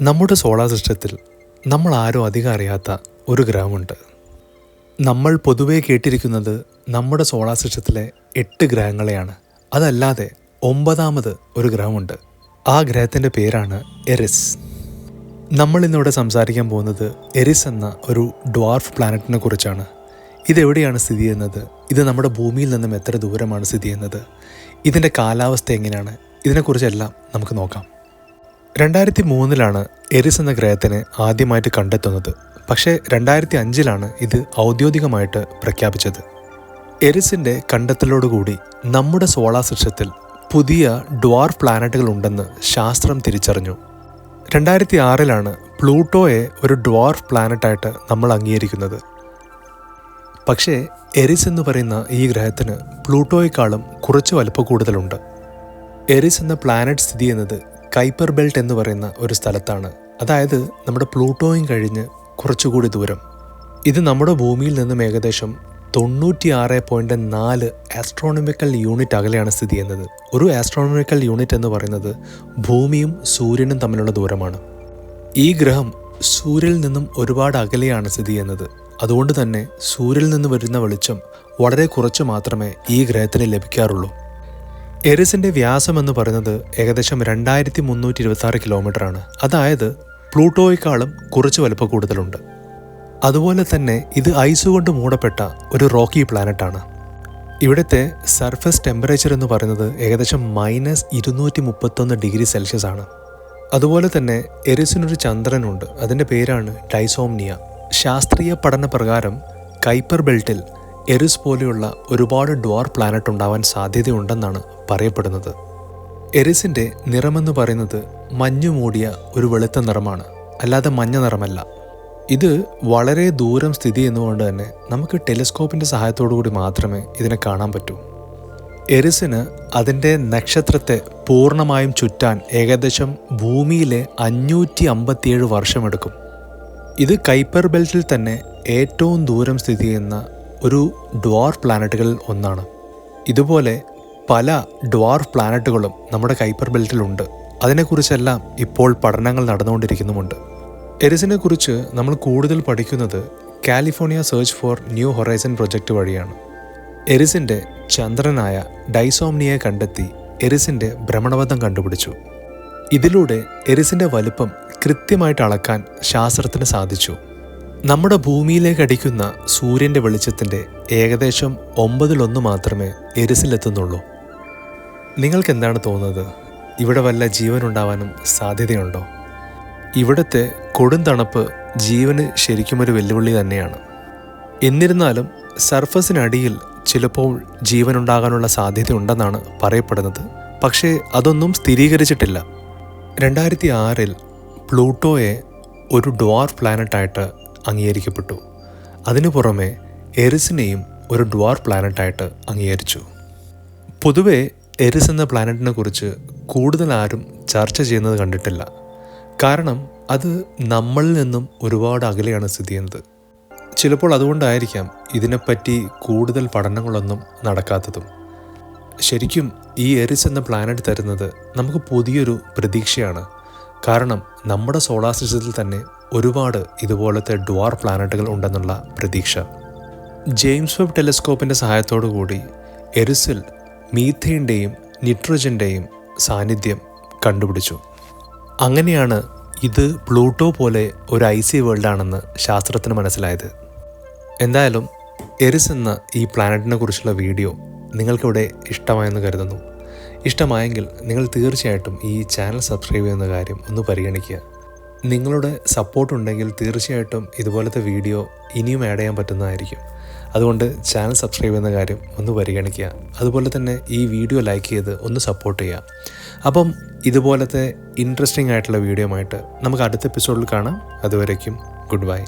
നമ്മുടെ സോളാർ സിസ്റ്റത്തിൽ നമ്മൾ ആരും അധികം അറിയാത്ത ഒരു ഗ്രഹമുണ്ട് നമ്മൾ പൊതുവേ കേട്ടിരിക്കുന്നത് നമ്മുടെ സോളാർ സിസ്റ്റത്തിലെ എട്ട് ഗ്രഹങ്ങളെയാണ്. അതല്ലാതെ ഒമ്പതാമത് ഒരു ഗ്രഹമുണ്ട് ആ ഗ്രഹത്തിന്റെ പേരാണ് എറിസ് നമ്മൾ ഇന്നിവിടെ സംസാരിക്കാൻ പോകുന്നത് എറിസ് എന്ന ഒരു ഡ്വാർഫ് പ്ലാനറ്റിനെ കുറിച്ചാണ്. ഇതെവിടെയാണ് സ്ഥിതി ചെയ്യുന്നത്? ഇത് നമ്മുടെ ഭൂമിയിൽ നിന്നും എത്ര ദൂരമാണ് സ്ഥിതി ചെയ്യുന്നത്? ഇതിന്റെ കാലാവസ്ഥ എങ്ങനെയാണ്? ഇതിനെക്കുറിച്ചെല്ലാം നമുക്ക് നോക്കാം. രണ്ടായിരത്തി മൂന്നിലാണ് എറിസ് എന്ന ഗ്രഹത്തിനെ ആദ്യമായിട്ട് കണ്ടെത്തുന്നത്. പക്ഷേ രണ്ടായിരത്തി അഞ്ചിലാണ് ഇത് ഔദ്യോഗികമായിട്ട് പ്രഖ്യാപിച്ചത്. എറിസിന്റെ കണ്ടെത്തലോടുകൂടി നമ്മുടെ സോളാർ സിസ്റ്റത്തിൽ പുതിയ ഡ്വാർഫ് പ്ലാനറ്റുകൾ ഉണ്ടെന്ന് ശാസ്ത്രം തിരിച്ചറിഞ്ഞു. രണ്ടായിരത്തി ആറിലാണ് പ്ലൂട്ടോയെ ഒരു ഡ്വാർഫ് പ്ലാനറ്റായിട്ട് നമ്മൾ അംഗീകരിക്കുന്നത്. പക്ഷേ എറിസ് എന്ന് പറയുന്ന ഈ ഗ്രഹത്തിന് പ്ലൂട്ടോയെക്കാളും കുറച്ച് വലുപ്പ കൂടുതലുണ്ട്. എറിസ് എന്ന പ്ലാനറ്റ് സ്ഥിതി ചെയ്യുന്നത് കൈപ്പർ ബെൽറ്റ് എന്ന് പറയുന്ന ഒരു സ്ഥലത്താണ്. അതായത് നമ്മുടെ പ്ലൂട്ടോയും കഴിഞ്ഞ് കുറച്ചുകൂടി ദൂരം. ഇത് നമ്മുടെ ഭൂമിയിൽ നിന്നും ഏകദേശം തൊണ്ണൂറ്റിയാറ് പോയിന്റ് നാല് ആസ്ട്രോണമിക്കൽ യൂണിറ്റ് അകലെയാണ് സ്ഥിതി ചെയ്യുന്നത്. ഒരു ആസ്ട്രോണമിക്കൽ യൂണിറ്റ് എന്ന് പറയുന്നത് ഭൂമിയും സൂര്യനും തമ്മിലുള്ള ദൂരമാണ്. ഈ ഗ്രഹം സൂര്യനിൽ നിന്നും ഒരുപാട് അകലെയാണ് സ്ഥിതി ചെയ്യുന്നത്. അതുകൊണ്ട് തന്നെ സൂര്യനിൽ നിന്ന് വരുന്ന വെളിച്ചം വളരെ കുറച്ച് മാത്രമേ ഈ ഗ്രഹത്തിന് ലഭിക്കാറുള്ളൂ. എറിസിന്റെ വ്യാസം എന്ന് പറയുന്നത് ഏകദേശം രണ്ടായിരത്തി മുന്നൂറ്റി ഇരുപത്തി ആറ് കിലോമീറ്റർ ആണ് അതായത് പ്ലൂട്ടോയെക്കാളും കുറച്ച് വലുപ്പ കൂടുതലുണ്ട്. അതുപോലെ തന്നെ ഇത് ഐസ് കൊണ്ട് മൂടപ്പെട്ട ഒരു റോക്കി പ്ലാനറ്റ് ആണ് ഇവിടുത്തെ സർഫസ് ടെമ്പറേച്ചർ എന്ന് പറയുന്നത് ഏകദേശം മൈനസ് ഇരുന്നൂറ്റി മുപ്പത്തൊന്ന് ഡിഗ്രി സെൽഷ്യസ് ആണ്. അതുപോലെ തന്നെ എറിസിനൊരു ചന്ദ്രനുണ്ട്. അതിന്റെ പേരാണ് ഡൈസോംനിയ. ശാസ്ത്രീയ പഠന പ്രകാരം കൈപ്പർ ബെൽറ്റിൽ എറിസ് പോലെയുള്ള ഒരുപാട് ഡ്വാർ പ്ലാനറ്റ് ഉണ്ടാവാൻ സാധ്യതയുണ്ടെന്നാണ് പറയപ്പെടുന്നത്. എറിസിന്റെ നിറമെന്ന് പറയുന്നത് മഞ്ഞു മൂടിയ ഒരു വെളുത്ത നിറമാണ് അല്ലാതെ മഞ്ഞ നിറമല്ല. ഇത് വളരെ ദൂരം സ്ഥിതി ചെയ്യുന്നതുകൊണ്ട് തന്നെ നമുക്ക് ടെലിസ്കോപ്പിന്റെ സഹായത്തോടു കൂടി മാത്രമേ ഇതിനെ കാണാൻ പറ്റൂ. എറിസിന് അതിന്റെ നക്ഷത്രത്തെ പൂർണമായും ചുറ്റാൻ ഏകദേശം ഭൂമിയിലെ അഞ്ഞൂറ്റി അമ്പത്തിയേഴ് വർഷമെടുക്കും. ഇത് കൈപ്പർ ബെൽറ്റിൽ തന്നെ ഏറ്റവും ദൂരം സ്ഥിതി ചെയ്യുന്ന ഒരു ഡ്വാർഫ് പ്ലാനറ്റുകളിൽ ഒന്നാണ്. ഇതുപോലെ പല ഡ്വാർഫ് പ്ലാനറ്റുകളും നമ്മുടെ കൈപ്പർ ബെൽറ്റിലുണ്ട് അതിനെക്കുറിച്ചെല്ലാം ഇപ്പോൾ പഠനങ്ങൾ നടന്നുകൊണ്ടിരിക്കുന്നുമുണ്ട്. എരിസിനെ കുറിച്ച് നമ്മൾ കൂടുതൽ പഠിക്കുന്നത് California search for new horizon project വഴിയാണ്. എരിസിന്റെ ചന്ദ്രനായ ഡൈസോംനിയെ കണ്ടെത്തി എരിസിന്റെ ഭ്രമണപഥം കണ്ടുപിടിച്ചു. ഇതിലൂടെ എരിസിന്റെ വലുപ്പം കൃത്യമായിട്ട് അളക്കാൻ ശാസ്ത്രത്തിന് സാധിച്ചു. നമ്മുടെ ഭൂമിയിലേക്ക് അടിക്കുന്ന സൂര്യന്റെ വെളിച്ചത്തിന്റെ ഏകദേശം ഒമ്പതിലൊന്ന് മാത്രമേ എരിസിലെത്തുന്നുള്ളൂ. നിങ്ങൾക്ക് എന്താണ് തോന്നുന്നത്? ഇവിടെ വല്ല ജീവനുണ്ടാവാനും സാധ്യതയുണ്ടോ? ഇവിടുത്തെ കൊടും തണുപ്പ് ജീവന് ശരിക്കും ഒരു വെല്ലുവിളി തന്നെയാണ്. എന്നിരുന്നാലും സർഫസിനടിയിൽ ചിലപ്പോൾ ജീവനുണ്ടാകാനുള്ള സാധ്യതയുണ്ടെന്നാണ് പറയപ്പെടുന്നത്. പക്ഷേ അതൊന്നും സ്ഥിരീകരിച്ചിട്ടില്ല. രണ്ടായിരത്തി ആറിൽ പ്ലൂട്ടോയെ ഒരു ഡ്വാർഫ് പ്ലാനറ്റായിട്ട് അംഗീകരിക്കപ്പെട്ടു. അതിനു പുറമെ എറിസിനെയും ഒരു ഡ്വാർ പ്ലാനറ്റായിട്ട് അംഗീകരിച്ചു. പൊതുവെ എറിസ് എന്ന പ്ലാനറ്റിനെ കുറിച്ച് കൂടുതൽ ആരും ചർച്ച ചെയ്യുന്നത് കണ്ടിട്ടില്ല. കാരണം അത് നമ്മളിൽ നിന്നും ഒരുപാട് അകലെയാണ് സ്ഥിതി ചെയ്യുന്നത്. ചിലപ്പോൾ അതുകൊണ്ടായിരിക്കാം ഇതിനെപ്പറ്റി കൂടുതൽ പഠനങ്ങളൊന്നും നടക്കാത്തതും. ശരിക്കും ഈ എറിസ് എന്ന പ്ലാനറ്റ് തരുന്നത് നമുക്ക് പുതിയൊരു പ്രതീക്ഷയാണ്. കാരണം നമ്മുടെ സോളാർ സിസ്റ്റത്തിൽ തന്നെ ഒരുപാട് ഇതുപോലത്തെ ഡ്വാർ പ്ലാനറ്റുകൾ ഉണ്ടെന്നുള്ള പ്രതീക്ഷ. ജെയിംസ് വെബ് ടെലിസ്കോപ്പിന്റെ സഹായത്തോടു കൂടി എരിസിൽ മീഥേന്റെയും നിട്രജന്റെയും സാന്നിധ്യം കണ്ടുപിടിച്ചു. അങ്ങനെയാണ് ഇത് പ്ലൂട്ടോ പോലെ ഒരു ഐസി വേൾഡാണെന്ന് ശാസ്ത്രത്തിന് മനസ്സിലായത്. എന്തായാലും എരിസ് എന്ന ഈ പ്ലാനറ്റിനെ കുറിച്ചുള്ള വീഡിയോ നിങ്ങൾക്കിവിടെ ഇഷ്ടമായെന്ന് കരുതുന്നു. ഇഷ്ടമായെങ്കിൽ നിങ്ങൾ തീർച്ചയായിട്ടും ഈ ചാനൽ സബ്സ്ക്രൈബ് ചെയ്യുന്ന കാര്യം ഒന്ന് പരിഗണിക്കുക. നിങ്ങളുടെ സപ്പോർട്ട് ഉണ്ടെങ്കിൽ തീർച്ചയായിട്ടും ഇതുപോലത്തെ വീഡിയോ ഇനിയും ആഡ് ചെയ്യാൻ പറ്റുന്നതായിരിക്കും. അതുകൊണ്ട് ചാനൽ സബ്സ്ക്രൈബ് ചെയ്യുന്ന കാര്യം ഒന്ന് പരിഗണിക്കുക. അതുപോലെ തന്നെ ഈ വീഡിയോ ലൈക്ക് ചെയ്ത് ഒന്ന് സപ്പോർട്ട് ചെയ്യുക. അപ്പം ഇതുപോലത്തെ ഇൻട്രസ്റ്റിംഗ് ആയിട്ടുള്ള വീഡിയോ ആയിട്ട് നമുക്ക് അടുത്ത എപ്പിസോഡിൽ കാണാം. അതുവരേക്കും ഗുഡ് ബൈ